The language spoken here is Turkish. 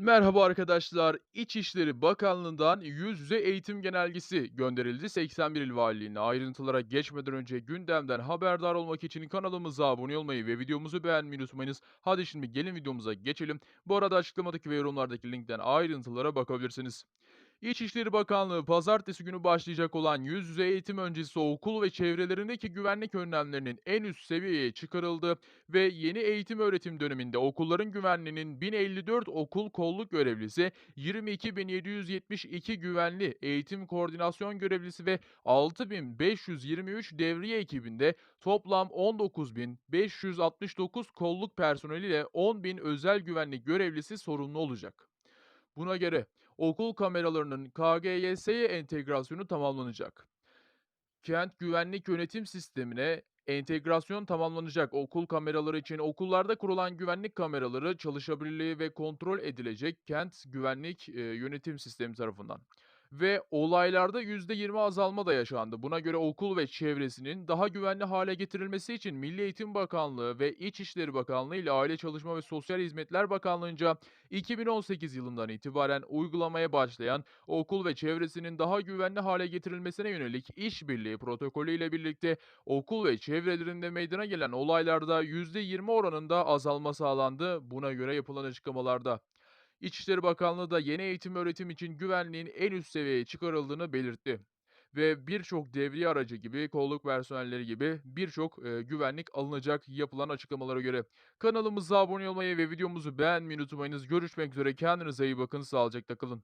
Merhaba arkadaşlar. İçişleri Bakanlığı'ndan yüz yüze eğitim genelgesi gönderildi 81 il valiliğine. Ayrıntılara geçmeden önce gündemden haberdar olmak için kanalımıza abone olmayı ve videomuzu beğenmeyi unutmayınız. Hadi şimdi gelin videomuza geçelim. Bu arada açıklamadaki ve yorumlardaki linkten ayrıntılara bakabilirsiniz. İçişleri Bakanlığı pazartesi günü başlayacak olan yüz yüze eğitim öncesi okul ve çevrelerindeki güvenlik önlemlerinin en üst seviyeye çıkarıldı ve yeni eğitim öğretim döneminde okulların güvenliğinin 1054 okul kolluk görevlisi, 22.772 güvenli eğitim koordinasyon görevlisi ve 6523 devriye ekibinde toplam 19.569 kolluk personeliyle 10.000 özel güvenlik görevlisi sorumlu olacak. Buna göre okul kameralarının KGYS'ye entegrasyonu tamamlanacak. Kent Güvenlik Yönetim Sistemi'ne entegrasyon tamamlanacak. Okul kameraları için okullarda kurulan güvenlik kameraları çalışabilirliği ve kontrol edilecek Kent Güvenlik e, Yönetim Sistemi tarafından. Ve olaylarda %20 azalma da yaşandı. Buna göre okul ve çevresinin daha güvenli hale getirilmesi için Milli Eğitim Bakanlığı ve İçişleri Bakanlığı ile Aile Çalışma ve Sosyal Hizmetler Bakanlığı'nca 2018 yılından itibaren uygulamaya başlayan okul ve çevresinin daha güvenli hale getirilmesine yönelik işbirliği protokolü ile birlikte okul ve çevrelerinde meydana gelen olaylarda %20 oranında azalma sağlandı. Buna göre yapılan açıklamalarda. İçişleri Bakanlığı da yeni eğitim öğretim için güvenliğin en üst seviyeye çıkarıldığını belirtti. Ve birçok devriye aracı gibi, kolluk personelleri gibi birçok e, güvenlik alınacak yapılan açıklamalara göre. Kanalımıza abone olmayı ve videomuzu beğenmeyi unutmayınız. Görüşmek üzere. Kendinize iyi bakın. Sağlıcakla kalın.